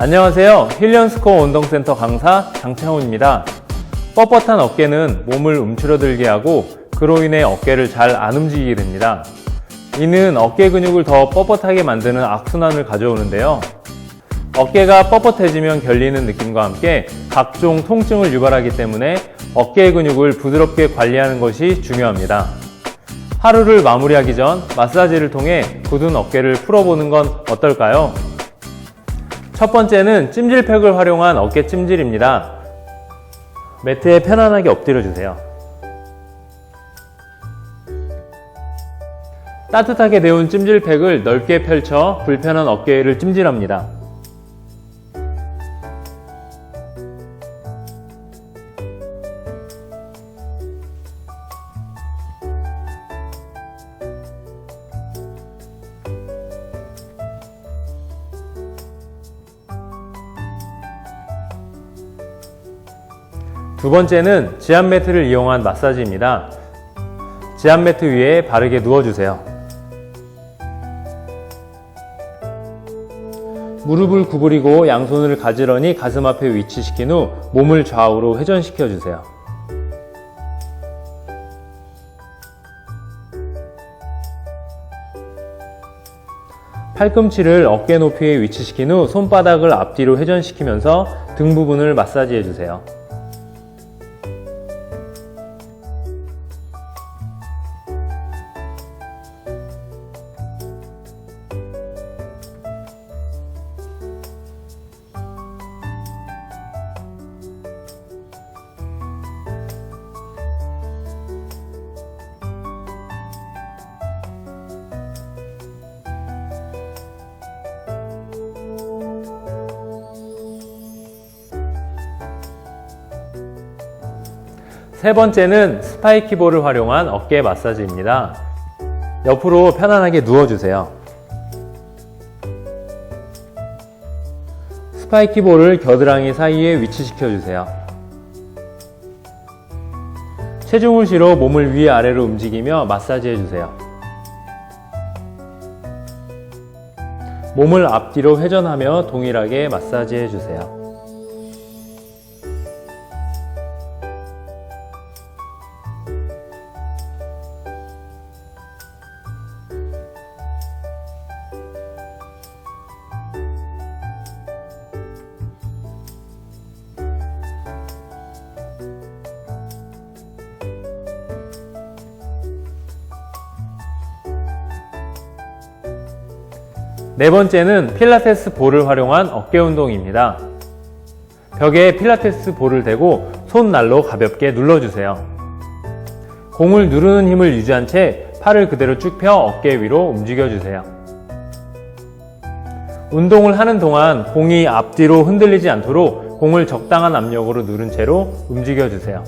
안녕하세요. 힐리언스코어 운동센터 강사 장창훈입니다. 뻣뻣한 어깨는 몸을 움츠러들게 하고 그로 인해 어깨를 잘 안 움직이게 됩니다. 이는 어깨 근육을 더 뻣뻣하게 만드는 악순환을 가져오는데요. 어깨가 뻣뻣해지면 결리는 느낌과 함께 각종 통증을 유발하기 때문에 어깨 근육을 부드럽게 관리하는 것이 중요합니다. 하루를 마무리하기 전 마사지를 통해 굳은 어깨를 풀어보는 건 어떨까요? 첫 번째는 찜질팩을 활용한 어깨 찜질입니다. 매트에 편안하게 엎드려 주세요. 따뜻하게 데운 찜질팩을 넓게 펼쳐 불편한 어깨를 찜질합니다. 두 번째는 지압 매트를 이용한 마사지입니다. 지압 매트 위에 바르게 누워주세요. 무릎을 구부리고 양손을 가지런히 가슴 앞에 위치시킨 후 몸을 좌우로 회전시켜 주세요. 팔꿈치를 어깨 높이에 위치시킨 후 손바닥을 앞뒤로 회전시키면서 등 부분을 마사지해 주세요. 세 번째는 스파이키볼을 활용한 어깨 마사지입니다. 옆으로 편안하게 누워주세요. 스파이키볼을 겨드랑이 사이에 위치시켜 주세요. 체중을 실어 몸을 위아래로 움직이며 마사지해 주세요. 몸을 앞뒤로 회전하며 동일하게 마사지해 주세요. 네 번째는 필라테스 볼을 활용한 어깨 운동입니다. 벽에 필라테스 볼을 대고 손날로 가볍게 눌러주세요. 공을 누르는 힘을 유지한 채 팔을 그대로 쭉 펴 어깨 위로 움직여주세요. 운동을 하는 동안 공이 앞뒤로 흔들리지 않도록 공을 적당한 압력으로 누른 채로 움직여주세요.